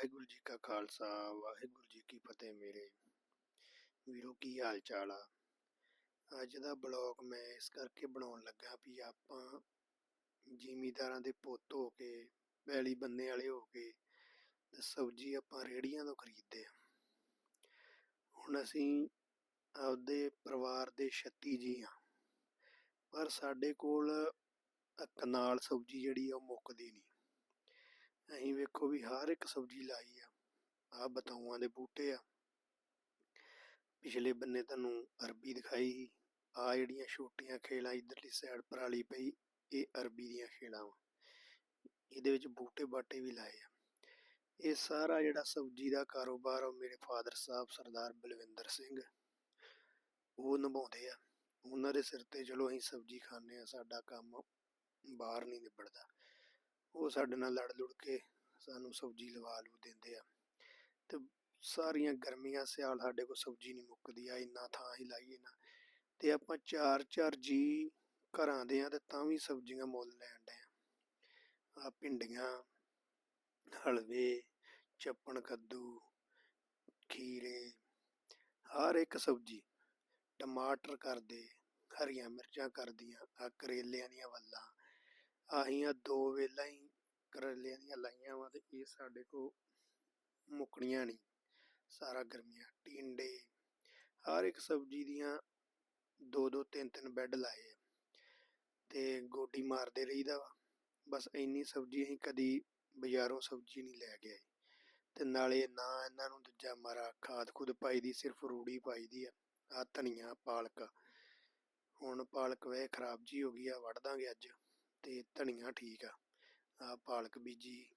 ਵਾਹਿਗੁਰੂ ਜੀ ਕਾ ਖਾਲਸਾ, ਵਾਹਿਗੁਰੂ ਜੀ ਕੀ ਫਤਿਹ ਮੇਰੇ ਵੀਰੋ, ਕੀ ਹਾਲ ਚਾਲ ਆ? ਅੱਜ ਦਾ ਬਲੌਗ ਮੈਂ ਇਸ ਕਰਕੇ ਬਣਾਉਣ ਲੱਗਾ ਵੀ ਆਪਾਂ ਜ਼ਿਮੀਦਾਰਾਂ ਦੇ ਪੁੱਤ ਹੋ ਕੇ ਪੈਲੀ ਬੰਨੇ ਵਾਲੇ ਹੋ ਕੇ ਤੇ ਸਬਜ਼ੀ ਆਪਾਂ ਰੇੜੀਆਂ ਤੋਂ ਖਰੀਦਦੇ ਆ ਹੁਣ ਅਸੀਂ ਆਪਦੇ ਪਰਿਵਾਰ ਦੇ 36 ਜੀ ਆ ਪਰ ਸਾਡੇ ਕੋਲ ਆਹ ਕਨਾਲ ਸਬਜ਼ੀ ਜਿਹੜੀ ਆ ਉਹ ਮੁੱਕਦੀ ਨਹੀਂ। ਅਸੀਂ ਵੇਖੋ ਵੀ ਹਰ ਇੱਕ ਸਬਜ਼ੀ ਲਾਈ ਆ ਆ ਬਤਾਊਆਂ ਦੇ ਬੂਟੇ ਆ। ਪਿਛਲੇ ਬੰਨੇ ਤੁਹਾਨੂੰ ਅਰਬੀ ਦਿਖਾਈ ਸੀ ਆ ਜਿਹੜੀਆਂ ਛੋਟੀਆਂ ਖੇਲਾਂ ਇਧਰਲੀ ਸਾਈਡ ਪਰਾਲੀ ਪਈ, ਇਹ ਅਰਬੀ ਦੀਆਂ ਖੇਲਾਂ ਵਾ। ਇਹਦੇ ਵਿੱਚ ਬੂਟੇ ਬਾਟੇ ਵੀ ਲਾਏ ਆ। ਇਹ ਸਾਰਾ ਜਿਹੜਾ ਸਬਜ਼ੀ ਦਾ ਕਾਰੋਬਾਰ ਉਹ ਮੇਰੇ ਫਾਦਰ ਸਾਹਿਬ ਸਰਦਾਰ ਬਲਵਿੰਦਰ ਸਿੰਘ ਉਹ ਨਿਭਾਉਂਦੇ ਆ। ਉਹਨਾਂ ਦੇ ਸਿਰ ਤੇ ਚਲੋ ਅਸੀਂ ਸਬਜ਼ੀ ਖਾਂਦੇ ਆ, ਸਾਡਾ ਕੰਮ ਬਾਹਰ ਨਹੀਂ ਨਿਬੜਦਾ। ਉਹ ਸਾਡੇ ਨਾਲ ਲੜ ਲੁੜ ਕੇ ਸਾਨੂੰ ਸਬਜ਼ੀ ਲਵਾ ਲੂ ਦਿੰਦੇ ਆ। ਤੇ ਸਾਰੀਆਂ ਗਰਮੀਆਂ ਸਿਆਲ ਸਾਡੇ ਕੋਲ ਸਬਜ਼ੀ ਨਹੀਂ ਮੁੱਕਦੀ ਆ, ਇੰਨਾ ਥਾਂ ਹੀ ਲਾਈਏ ਨਾ। ਤੇ ਆਪਾਂ ਚਾਰ ਚਾਰ ਜੀ ਘਰਾਂ ਦੇ ਆ ਤੇ ਤਾਂ ਵੀ ਸਬਜ਼ੀਆਂ ਮੁੱਲ ਲੈਣ ਡਏ ਆ। ਆ ਭਿੰਡੀਆਂ, ਹਲਵੇ, ਚੱਪਣ ਕੱਦੂ, ਖੀਰੇ, ਹਰ ਇੱਕ ਸਬਜ਼ੀ। ਟਮਾਟਰ ਕਰਦੇ, ਹਰੀਆਂ ਮਿਰਚਾਂ ਕਰਦੀਆਂ ਆ ਕਰੇਲਿਆਂ ਦੀਆਂ ਵੱਲਾਂ ਆਹੀਆਂ ਦੋ ਵੇਲਾਂ ਹੀ ਕਰੇਲਿਆਂ ਦੀਆਂ ਲਾਈਆਂ ਵਾ ਤੇ ਇਹ ਸਾਡੇ ਕੋ ਮੁੱਕਣੀਆਂ ਨਹੀਂ। ਸਾਰਾ ਗਰਮੀਆਂ, ਟਿੰਡੇ, ਹਰ ਇੱਕ ਸਬਜ਼ੀ ਦੀਆਂ ਦੋ ਦੋ ਤਿੰਨ ਤਿੰਨ ਬੈੱਡ ਲਾਏ ਆ ਤੇ ਗੋਡੀ ਮਾਰਦੇ ਰਹੀਦਾ ਵਾ। ਬਸ ਇੰਨੀ ਸਬਜ਼ੀ ਅਸੀਂ ਕਦੀ ਬਾਜ਼ਾਰੋਂ ਸਬਜ਼ੀ ਨਹੀਂ ਲੈ ਕੇ ਆਏ। ਤੇ ਨਾਲੇ ਨਾ ਇਹਨਾਂ ਨੂੰ ਦੂਜਾ ਮਾਰਾ ਖਾਦ ਖੁਦ ਪਾਈ ਦੀ ਸਿਰਫ ਰੂੜੀ ਪਾਈ ਦੀ ਆ ਆ ਧਨੀਆ, ਪਾਲਕ। ਹੁਣ ਪਾਲਕ ਵੇ ਖਰਾਬ ਜੀ ਹੋ ਗਈ ਆ, ਵੱਢ ਦਾਂਗੇ ਅੱਜ। ਤੇ ਧਨੀਆ ਠੀਕ ਆ ਆ ਪਾਲਕ ਬੀਜੀ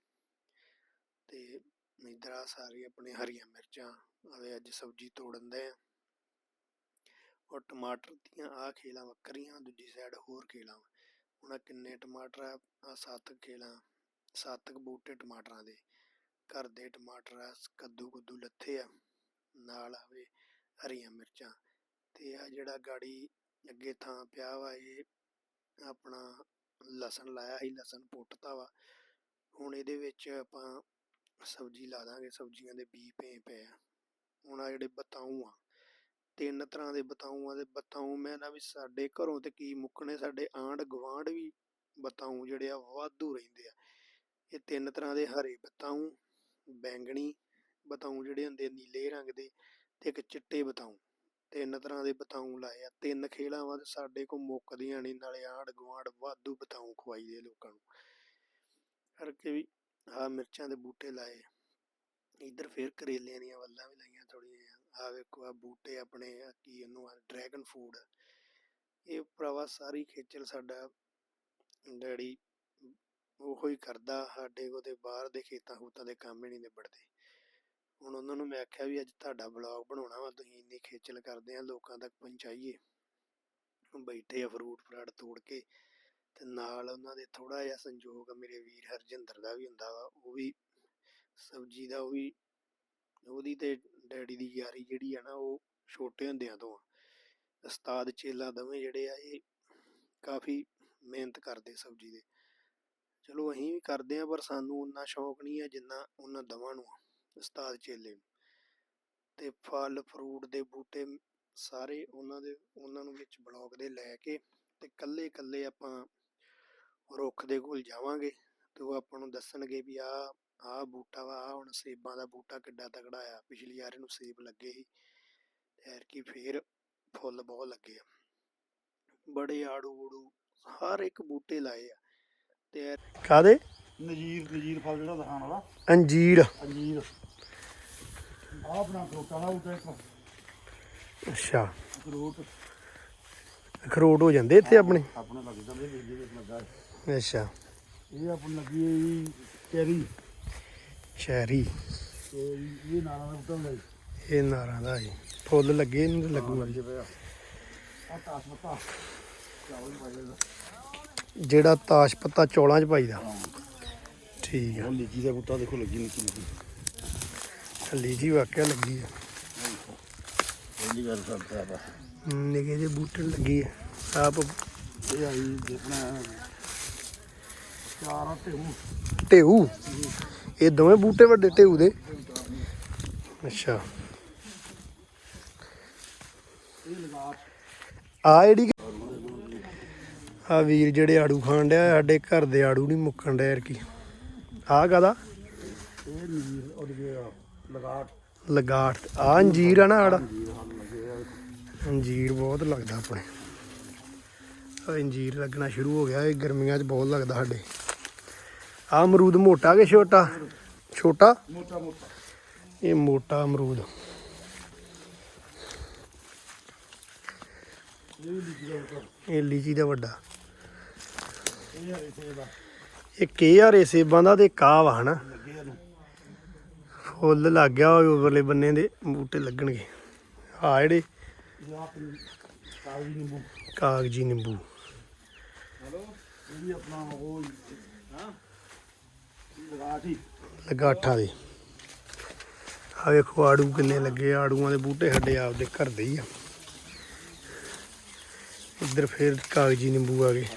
ਤੇ ਇਧਰ ਆ ਸਾਰੀ ਆਪਣੇ ਹਰੀਆਂ ਮਿਰਚਾਂ ਆਵੇ ਅੱਜ ਸਬਜ਼ੀ ਤੋੜਨ ਦੇ ਆ। ਔਰ ਟਮਾਟਰ ਦੀਆਂ ਆ ਖੇਲਾਂ ਵੱਖਰੀਆਂ, ਦੂਜੀ ਸਾਈਡ ਹੋਰ ਖੇਲਾਂ। ਵਾ। ਕਿੰਨੇ ਟਮਾਟਰ ਆ? ਆ ਸੱਤ ਖੇਲਾਂ, ਸੱਤ ਕੁ ਬੂਟੇ ਟਮਾਟਰਾਂ ਦੇ। ਘਰ ਦੇ ਟਮਾਟਰ ਆ, ਕੱਦੂ ਕੁੱਦੂ ਲੱਥੇ ਆ, ਨਾਲ ਆਵੇ ਹਰੀਆਂ ਮਿਰਚਾਂ। ਤੇ ਆ ਜਿਹੜਾ ਗਾੜੀ ਅੱਗੇ ਥਾਂ ਪਿਆ ਵਾ, ਇਹ ਆਪਣਾ ਲਸਣ ਲਾਇਆ ਸੀ, ਲਸਣ ਪੁੱਟਤਾ ਵਾ। ਹੁਣ ਇਹਦੇ ਵਿੱਚ ਆਪਾਂ ਸਬਜ਼ੀ ਲਾ ਦਾਂਗੇ, ਸਬਜ਼ੀਆਂ ਦੇ ਬੀ ਪਏ ਪਏ ਆ। ਹੁਣ ਆ ਜਿਹੜੇ ਬਤਾਊ ਆ, ਤਿੰਨ ਤਰ੍ਹਾਂ ਦੇ ਬਤਾਊ ਆ ਤੇ ਬਤਾਊ ਮੈਂ ਨਾ ਵੀ ਸਾਡੇ ਘਰੋਂ ਤੇ ਕੀ ਮੁੱਕਣੇ, ਸਾਡੇ ਆਂਢ ਗੁਆਂਢ ਵੀ ਬਤਾਊ ਜਿਹੜੇ ਆ ਵਾਧੂ ਰਹਿੰਦੇ ਆ। ਇਹ ਤਿੰਨ ਤਰ੍ਹਾਂ ਦੇ ਹਰੇ ਬਤਾਊ, ਬੈਂਗਣੀ ਬਤਾਊ ਜਿਹੜੇ ਹੁੰਦੇ ਨੀਲੇ ਰੰਗ ਦੇ ਤੇ ਇੱਕ ਚਿੱਟੇ ਬਤਾਊ। ਤਿੰਨ ਤਰ੍ਹਾਂ ਦੇ ਬਤਾਊ ਲਾਏ ਆ। ਤਿੰਨ ਖੇਲਾਂ ਵਾ ਤੇ ਸਾਡੇ ਕੋਲ ਮੁੱਕਦੀਆਂ ਨਹੀਂ, ਨਾਲੇ ਆਂਢ ਗੁਆਂਢ ਵਾਧੂ ਬਤਾਊ ਖਵਾਈਦੇ ਲੋਕਾਂ ਨੂੰ। ਕਰਕੇ ਵੀ ਆ ਮਿਰਚਾਂ ਦੇ ਬੂਟੇ ਲਾਏ ਇੱਧਰ ਫਿਰ ਕਰੇਲਿਆਂ ਦੀਆਂ ਵੱਲਾਂ ਵੀ ਲਾਈਆਂ ਥੋੜੀਆਂ ਆ ਵੇਖੋ ਆ ਬੂਟੇ ਆਪਣੇ ਕੀ ਇਹਨੂੰ ਆ, ਡਰੈਗਨ ਫੂਡ ਇਹ ਭਰਾਵਾ ਸਾਰੀ ਖੇਚਲ ਸਾਡਾ ਡੈਡੀ ਉਹੋ ਹੀ ਕਰਦਾ, ਸਾਡੇ ਕੋਲ ਤੇ ਬਾਹਰ ਦੇ ਖੇਤਾਂ ਖੂਤਾਂ ਦੇ ਕੰਮ ਹੀ ਨਹੀਂ ਨਿਬੜਦੇ। ਹੁਣ ਉਹਨਾਂ ਨੂੰ ਮੈਂ ਆਖਿਆ ਵੀ ਅੱਜ ਤੁਹਾਡਾ ਬਲੌਗ ਬਣਾਉਣਾ ਵਾ ਤੁਸੀਂ ਇੰਨੀ ਖੇਚਲ ਕਰਦੇ ਆ ਲੋਕਾਂ ਤੱਕ ਪਹੁੰਚਾਈਏ। ਬੈਠੇ ਆ ਫਰੂਟ ਫਰਾਟ ਤੋੜ ਕੇ ਤੇ ਨਾਲ ਉਹਨਾਂ ਦੇ ਥੋੜਾ ਜਿਹਾ ਸੰਯੋਗ ਆ ਮੇਰੇ ਵੀਰ ਹਰਜਿੰਦਰ ਦਾ ਵੀ ਹੁੰਦਾ ਵਾ ਉਹ ਵੀ ਸਬਜ਼ੀ ਦਾ ਉਹ ਵੀ ਉਹਦੀ ਤੇ ਡੈਡੀ ਦੀ ਯਾਰੀ ਜਿਹੜੀ ਆ ਨਾ ਉਹ ਛੋਟੇ ਹੁੰਦਿਆਂ ਤੋਂ ਆ। ਉਸਤਾਦ ਚੇਲਾ ਦੋਵੇਂ ਜਿਹੜੇ ਆ ਇਹ ਕਾਫੀ ਮਿਹਨਤ ਕਰਦੇ ਸਬਜ਼ੀ ਦੇ। ਚਲੋ ਅਸੀਂ ਵੀ ਕਰਦੇ ਆ ਪਰ ਸਾਨੂੰ ਉਨਾ ਸ਼ੌਕ ਨਹੀਂ ਆ ਜਿੰਨਾ ਉਹਨਾਂ ਦਵਾਂ ਨੂੰ ਆ, ਉਸਤਾਦ ਚੇਲੇ ਤੇ ਫਲ, ਫਰੂਟ ਦੇ ਬੂਟੇ ਸਾਰੇ ਉਹਨਾਂ ਦੇ, ਉਹਨਾਂ ਨੂੰ ਵਿੱਚ ਬਲੌਗ ਦੇ ਲੈ ਕੇ ਤੇ ਕੱਲੇ ਕੱਲੇ ਆਪਾਂ ਰੁੱਖ ਦੇ ਕੋਲ ਜਾਵਾਂਗੇ ਤੇ ਉਹ ਆਪਾਂ ਨੂੰ ਦੱਸਣਗੇ ਵੀ ਆ ਆ ਬੂਟਾ ਵਾ, ਆਹ ਹੁਣ ਸੇਬਾਂ ਦਾ ਬੂਟਾ ਕਿੱਡਾ ਤਕੜਾ ਆ। ਪਿਛਲੀ ਵਾਰ ਇਹਨੂੰ ਸੇਬ ਲੱਗੇ ਸੀ। ਐਰਕੀ ਫੇਰ ਫੁੱਲ ਬਹੁਤ ਲੱਗੇ ਆ। ਬੜੇ ਆੜੂ ਊੜੂ ਹਰ ਇੱਕ ਬੂਟੇ ਲਾਏ ਆ। ਤੇ ਕਾਦੇ ਨਜੀਰ ਨਜੀਰ ਫਲ ਜਿਹੜਾ ਦਿਖਾਣ ਵਾਲਾ। ਅੰਜੀਰ। ਅੰਜੀਰ। ਆਹ ਆਪਣਾ ਖਰੋਟਾਂ ਦਾ ਉੱਤੇ ਇੱਕ। ਅੱਛਾ। ਖਰੋਟ ਅਖਰੋਟ ਹੋ ਜਾਂਦੇ ਇੱਥੇ ਆਪਣੇ? ਆਪਣੇ ਲੱਗ ਜਾਂਦੇ ਵੇਲੇ ਵਿੱਚ ਲੱਗਾ ਹੈ। ਅੱਛਾ। ਇਹ ਆਪਣੀ ਲੱਗੀ ਹੈ ਜੀ ਕੈਰੀ ਸ਼ਹਿਰੀ ਤੇ ਇਹ ਦਾ ਬੂਟਾ ਹੁੰਦਾ ਇਹ ਨਾਰਾਂ ਦਾ ਜੀ। ਫੁੱਲ ਲੱਗੇ ਇਹਨੂੰ ਤਾਂ ਲੱਗੂਗਾ ਆ। ਤਾਸ ਚਾਵਲ ਜਿਹੜਾ ਤਾਸ਼ ਪੱਤਾ ਚੌਲਾਂ 'ਚ ਪਾਈਦਾ। ਠੀਕ ਆ। ਉਹ ਲੀਚੀ ਦਾ ਬੂਟਾ ਦੇਖੋ ਲੱਗੀ ਨਿੱਕੀ ਨਿੱਕੀ ਲੀਜੀ ਵਾਕਿਆ ਲੱਗੀ ਆ। ਪਹਿਲੀ ਵਾਰ ਕਰਦਾ ਆਪਾਂ ਹਮ, ਨਿੱਕੇ ਜਿਹੇ ਬੂਟੇ ਲੱਗੀ ਆ। ਆਪ ਇਹ ਆਈ ਦੇਖਣਾ ਚਾਰਾਂ ਇਹ ਦੋਵੇਂ ਬੂਟੇ ਵੱਡੇ ਢੇਊ ਦੇ? ਅੱਛਾ। ਇਹ ਲਗਾ ਆ ਜਿਹੜੀ ਆ ਵੀਰ ਜਿਹੜੇ ਆੜੂ ਖਾਣ ਡਿਆ ਸਾਡੇ ਘਰ ਦੇ ਆੜੂ ਨਹੀਂ ਮੁੱਕਣ ਡਿਆ ਕੀ। ਆ ਕਾਦਾ ਇਹ ਨੀਰ ਉਹਦੇ ਲਗਾ ਲਗਾਟ। ਆ ਅੰਜੀਰ ਆ ਨਾ ਆੜਾ? ਅੰਜੀਰ ਬਹੁਤ ਲੱਗਦਾ ਆਪਣੇ। ਆ ਅੰਜੀਰ ਲੱਗਣਾ ਸ਼ੁਰੂ ਹੋ ਗਿਆ ਇਹ ਗਰਮੀਆਂ 'ਚ ਬਹੁਤ ਲੱਗਦਾ ਸਾਡੇ। ਆ ਅਮਰੂਦ ਮੋਟਾ ਕਿ ਛੋਟਾ? ਛੋਟਾ? ਮੋਟਾ ਮੋਟਾ। ਇਹ ਮੋਟਾ ਅਮਰੂਦ। ਇਹ ਲਿਖੀ ਦਾ ਉੱਪਰ ਇਹ ਲੀਚੀ ਦਾ ਵੱਡਾ। ਇਹ ਹਰੇ ਸੇ ਦਾ ਸੇਬਾਂ ਦਾ ਤੇ ਕਾਹ ਵਾ ਹਨਾ? ਲੱਗੇ ਫੁੱਲ ਲੱਗ ਗਿਆ ਹੋਵੇ ਉਪਰਲੇ ਬੰਨੇ ਦੇ ਬੂਟੇ ਲੱਗਣਗੇ। ਆ ਜਿਹੜੇ ਕਾਗਜ਼ੀ ਨਿੰਬੂ। ਕਾਗਜੀ ਲਗਾਠਾਂ ਦੇ। ਆ ਵੇਖੋ, ਆੜੂ ਕਿੰਨੇ ਲੱਗੇ ਆੜੂਆਂ ਦੇ ਬੂਟੇ ਸਾਡੇ ਆਪਦੇ ਘਰ ਦੇ ਹੀ ਆ। ਇੱਧਰ ਫੇਰ ਕਾਗਜੀ ਨਿੰਬੂ ਆ ਗਏ।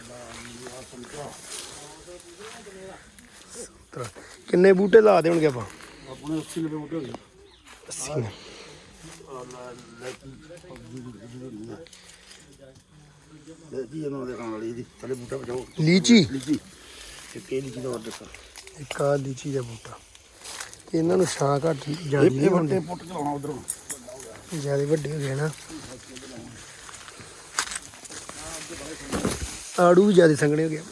ਸੰਤਰਾ। ਕਿੰਨੇ ਬੂਟੇ ਲਾ ਦੇ ਹੋਣਗੇ ਆਪਾਂ? ਆਪਣੇ 80 ਰੁਪਏ ਮੋਟੇ ਹੋ ਗਏ। 80 ਨੇ। ਜੀ ਇਹਨਾਂ ਦੇ ਖਾਣ ਵਾਲੀ ਦੀ ਥੱਲੇ ਬੂਟਾ ਬਚਾਓ। ਲੀਚੀ? ਲੀਚੀ। ਤੇ ਲੀਚੀ ਦਾ ਇੱਕ ਆ ਲੀਚੀ ਦਾ ਬੂਟਾ। ਇਹਨਾਂ ਨੂੰ ਛਾਂ ਘੱਟ ਜਾਂਦੀ ਇਹ ਹੁੰਦੀ। ਵੱਡੇ ਪੁੱਟ ਉਧਰੋਂ। ਜ਼ਿਆਦਾ ਵੱਡੇ ਹੋ ਗਏ ਨਾ। ਆੜੂ ਵੀ ਜ਼ਿਆਦਾ ਸੰਘਣੇ ਹੋ ਗਏ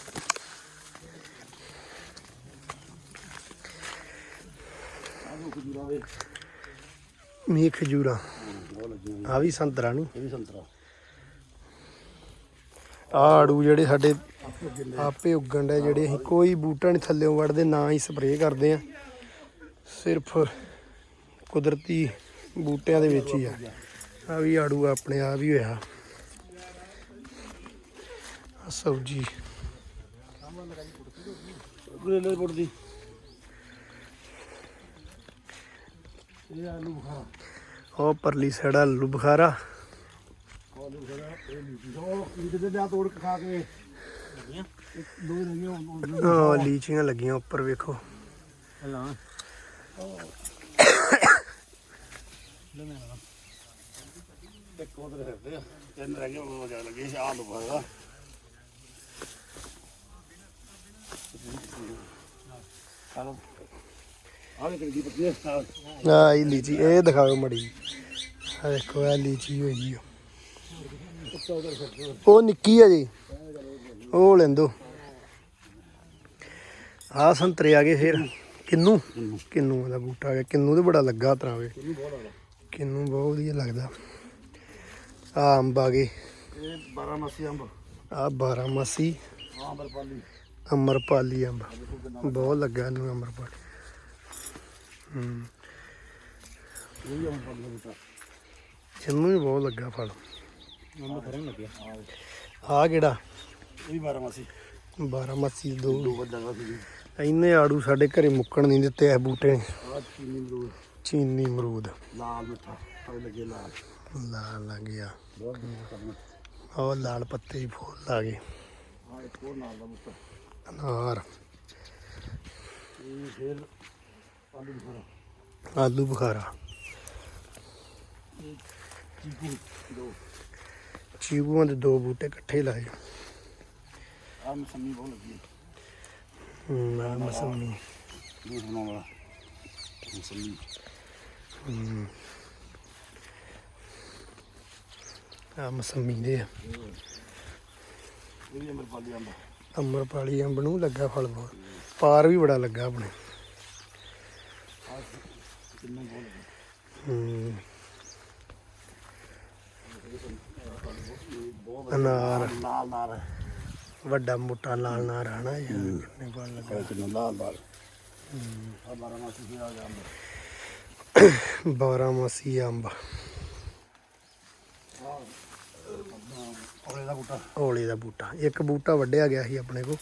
ਆਹ ਖਜੂਰਾ ਦੇ ਮੀ ਖਜੂਰਾ ਆ। ਵੀ ਸੰਤਰਾ ਨਹੀਂ ਇਹ ਵੀ ਸੰਤਰਾ। ਆ ਆੜੂ ਜਿਹੜੇ ਸਾਡੇ ਆਪੇ ਉੱਗਣ ਦੇ ਜਿਹੜੇ ਅਸੀਂ ਕੋਈ ਬੂਟਾ ਨਹੀਂ ਥੱਲੇੋਂ ਵੜਦੇ ਨਾ ਹੀ ਸਪਰੇਅ ਕਰਦੇ ਆ। ਸਿਰਫ ਕੁਦਰਤੀ ਬੂਟਿਆਂ ਦੇ ਵਿੱਚ ਹੀ ਆ। ਆ ਵੀ ਆੜੂ ਆਪਣੇ ਆਪ ਹੀ ਹੋਇਆ। ਸਬਜੀ। ਗਰੇਲੇ ਪੁੱਟਦੀ ਇਹ ਆਲੂ ਬੁਖਾਰਾ ਉਹ ਪਰਲੀ ਸਾਈਡ ਆਲੂ ਬੁਖਾਰਾ। ਆਲੂ ਬੁਖਾਰਾ ਇਹ ਲੀਚੀ ਉਹ ਲੀਚੀ ਦੇ ਲਿਆ ਤੋੜ ਕੇ ਖਾ ਕੇ। ਲੱਗੀਆਂ ਦੋ ਹੀ ਲੱਗੀਆਂ ਉਹ- ਉਹ- ਉਹ ਲੀਚੀਆਂ ਲੱਗੀਆਂ ਉੱਪਰ ਵੇਖੋ। ਤੇ ਆ। ਤਿੰਨ ਰਹਿ ਗਏ ਉਹ ਜਾ ਲੱਗੇ ਆਲੇ ਕਿਹੜੀ ਪੱਤੀ ਹੈ ਆਹ ਆ ਇਹ ਲੀਚੀ ਇਹ ਦਿਖਾਓ ਮੜੀ ਆ ਦੇਖੋ ਇਹ ਲੀਚੀ ਹੋਈ ਆ। ਉਹ ਨਿੱਕੀ ਆ ਜੀ। ਉਹ ਲੈਂਦੋ। ਆ ਸੰਤਰੇ ਆ ਗਏ ਫਿਰ। ਕਿੰਨੂ? ਕਿੰਨੂ ਦਾ ਬੂਟਾ ਆ ਗਿਆ। ਕਿੰਨੂ ਤੇ ਬੜਾ ਲੱਗਾ ਤਰਾ ਵੇ ਕਿੰਨੂ ਬਹੁਤ ਵਧੀਆ ਲੱਗਦਾ। ਆ ਅੰਬ ਆ ਗਏ। ਇਹ 12 ਮੱਸੀ ਅੰਬ। ਆ 12 ਮਾਸੀ। ਆਹ ਬਰਪਾਲੀ ਅਮਰਪਾਲੀ ਅੰਬ। ਦੇਖੋ ਕਿੰਨਾ ਬਹੁਤ ਲੱਗਾ ਇਹਨੂੰ ਅਮਰਪਾਲੀ ਹੂੰ ਇਹ ਵੀ ਬੂਟਾ ਬਹੁਤ ਲੱਗਾ ਫਲ। ਲੱਗਿਆ। ਆ ਕਿਹੜਾ? ਇਹ ਵੀ 12 ਮੱਸੀ 12 ਮਾਸੀ ਦੋ। ਦੋ ਵੱਡਾ ਵਾ ਸੀ। ਇੰਨੇ ਆੜੂ ਸਾਡੇ ਘਰੇ ਮੁੱਕਣ ਨਹੀਂ ਦਿੱਤੇ ਇਹ ਬੂਟੇ। ਚੀਨੀ ਮਰੂਦ ਚੀਨੀ ਲਾਲ ਮਿੱਠਾ। ਲੱਗੇ ਲਾਲ। ਲਾਲ ਲੱਗ ਗਿਆ। ਬਹੁਤ ਲਾਲ ਪੱਤੇ ਹੀ ਫੁੱਲ ਆ ਗਏ। ਆਹ ਇੱਕ ਹੋਰ ਨਾਲ ਦਾ ਬੂਟਾ। ਅਨਾਰ। ਇਹ ਫਿਰ ਆਲੂ ਬੁਖਾਰਾ। ਆਲੂ ਬੁਖਾਰਾ ਚੀਕੂ ਦੋ ਚੀਕੂਆਂ ਦੇ ਦੋ ਬੂਟੇ ਇਕੱਠੇ ਲਾਏ। ਆਹ ਮਸੰਮੀ ਬਹੁਤ ਲੱਗੀ ਹੈ। ਆ ਮਸਮੀ। ਜੂਸ ਬਣਾਉਣ ਵਾਲਾ। ਮਸੰਮੀ। ਹੂੰ। ਆ ਮਸਮੀ ਦੇ ਆ। ਇਹ ਵੀ ਅੰਬ। ਅਮਰਪਾਲੀ ਅੰਬ ਨੂੰ ਲੱਗਾ ਫਲ ਬਹੁਤ। ਪਾਰ ਵੀ ਬੜਾ ਲੱਗਾ ਆਪਣੇ ਆਹ ਕਿੰਨਾ ਬਹੁਤ ਲੱਗੀ ਹੂੰ ਬਹੁਤ ਅਨਾਰ। ਲਾਲ ਹੈ ਵੱਡਾ ਮੋਟਾ ਲਾਲ ਨਾਰ ਹਨਾ ਯਾਰ ਕਿੰਨੇ ਫਲ ਲੱਗਾ। ਕਿੰਨਾ ਲਾਲ ਲਾਲ ਆ 12 ਮਾਸੀ ਆ ਗਿਆ ਅੰਬ। 12 ਮਾਸੀ ਅੰਬ ਔਰੇ ਦਾ ਬੂਟਾ। ਔਲੇ ਦਾ ਬੂਟਾ। ਇੱਕ ਬੂਟਾ ਵੱਢਿਆ ਗਿਆ ਸੀ ਆਪਣੇ ਕੋ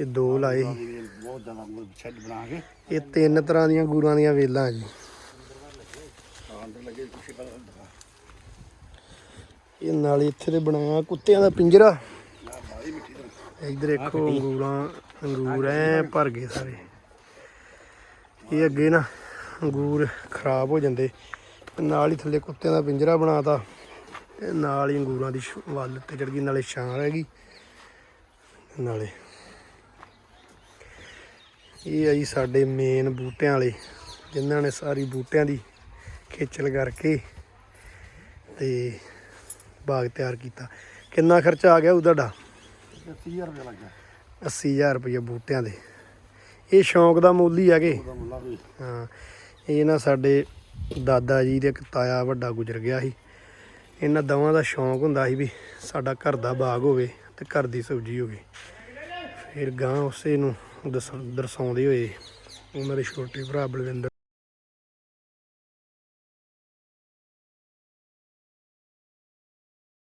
ਇਹ ਦੋ ਲਾਏ ਬਹੁਤ ਜ਼ਿਆਦਾ ਛੱਡ ਬਣਾ ਕੇ। ਇਹ ਤਿੰਨ ਤਰ੍ਹਾਂ ਦੀਆਂ ਗੁਰਾਂ ਦੀਆਂ ਵੇਲਾਂ ਜੀ। ਇਹ ਨਾਲੇ ਇੱਥੇ ਤੇ ਬਣਾਇਆ ਕੁੱਤਿਆਂ ਦਾ ਪਿੰਜਰਾ। ਇੱਧਰ ਦੇਖੋ ਅੰਗੂਰਾਂ ਅੰਗੂਰ ਐ ਭਰ ਗਏ ਸਾਰੇ। ਇਹ ਅੱਗੇ ਨਾ ਅੰਗੂਰ ਖਰਾਬ ਹੋ ਜਾਂਦੇ। ਨਾਲ ਹੀ ਥੱਲੇ ਕੁੱਤਿਆਂ ਦਾ ਪਿੰਜਰਾ ਬਣਾਤਾ। ਤੇ ਨਾਲ ਹੀ ਅੰਗੂਰਾਂ ਦੀ ਵੱਲ ਤੇ ਚੜ ਗਈ ਨਾਲੇ ਛਾਂ ਰਹਿ ਗਈ। ਨਾਲੇ ਇਹ ਆ ਜੀ ਸਾਡੇ ਮੇਨ ਬੂਟਿਆਂ ਵਾਲੇ ਜਿਨ੍ਹਾਂ ਨੇ ਸਾਰੀ ਬੂਟਿਆਂ ਦੀ ਖੇਚਲ ਕਰਕੇ ਤੇ ਬਾਗ ਤਿਆਰ ਕੀਤਾ। ਕਿੰਨਾ ਖਰਚਾ ਆ ਗਿਆ ਉਹ ਤੁਹਾਡਾ? 30000 ਰੁਪਏ ਲੱਗਾ 80000 ਰੁਪਏ ਬੂਟਿਆਂ ਦੇ। ਇਹ ਸ਼ੌਂਕ ਦਾ ਮੁੱਲ ਹੀ ਹੈਗੇ ਹਾਂ ਇਹ ਨਾ ਸਾਡੇ ਦਾਦਾ ਜੀ ਦੇ ਇੱਕ ਤਾਇਆ ਵੱਡਾ ਗੁਜ਼ਰ ਗਿਆ ਸੀ। ਇਹਨਾਂ ਦੋਵਾਂ ਦਾ ਸ਼ੌਂਕ ਹੁੰਦਾ ਸੀ ਵੀ ਸਾਡਾ ਘਰ ਦਾ ਬਾਗ ਹੋਵੇ ਤੇ ਘਰ ਦੀ ਸਬਜ਼ੀ ਹੋਵੇ। ਫਿਰ ਗਾਂ ਉਸੇ ਨੂੰ ਦਰਸਾਉਂਦੇ ਹੋਏ ਉਹਨਾਂ ਦੇ ਛੋਟੇ ਭਰਾ ਬਲਵਿੰਦਰ